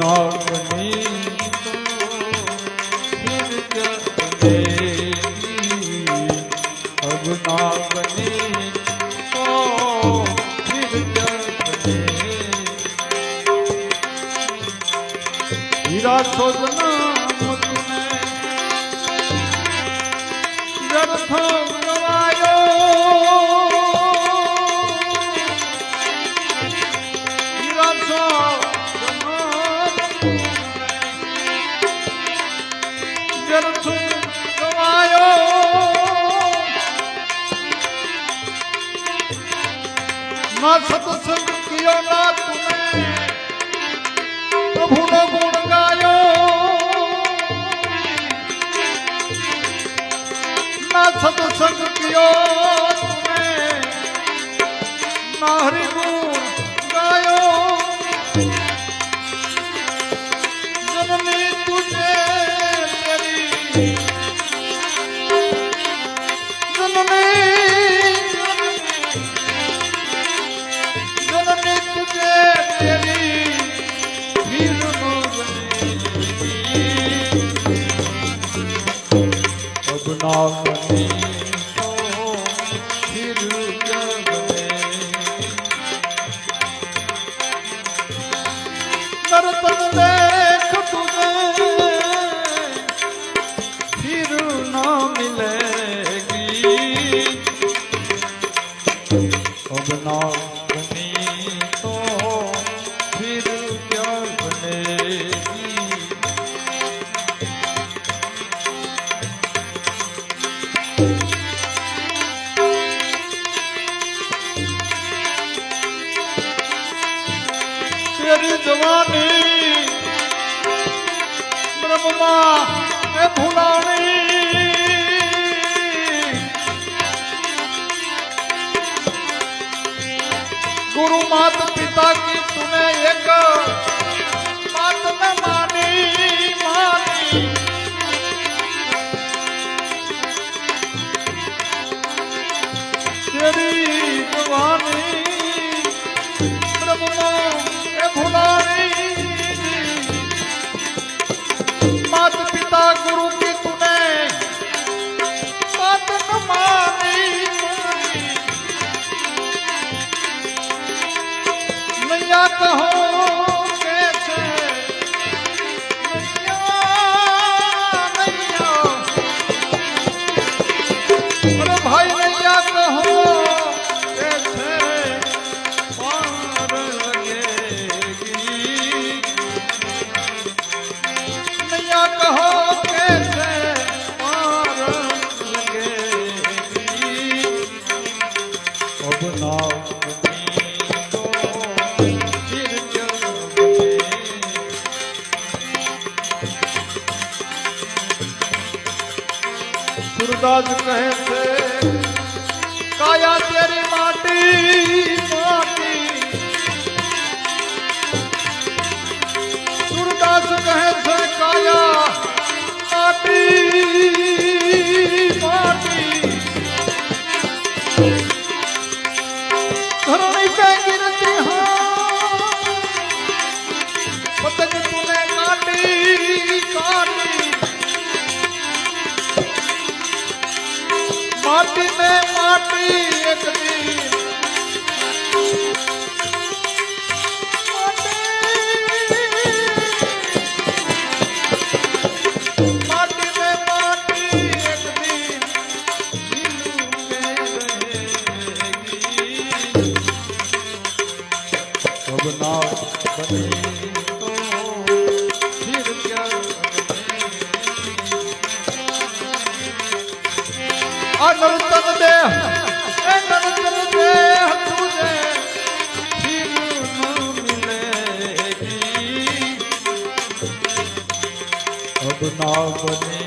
નાગની અગનાગ માં સત્સંગીઓ ના તુને પ્રભુનો ગુણ ગાયો. ના સત્સંગીઓ આવને તો ફિર જગમે સુરદાસ કહે છે કાયા તેરી માટી માટી એક દુઃખ ન બને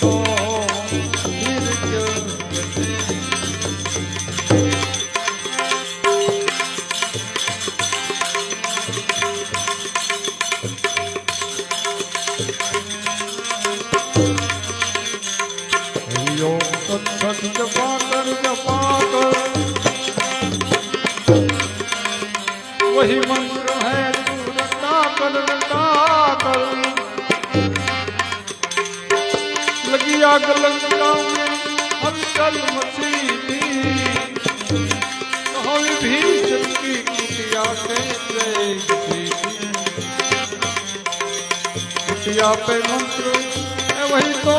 તો જપા વહી મન આપે મંત્ર એ વહી તો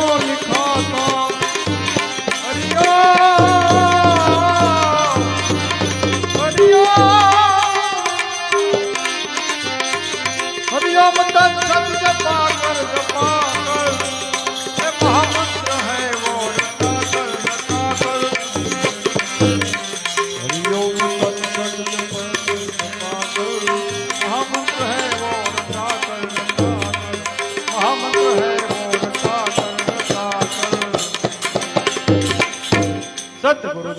रद्द करो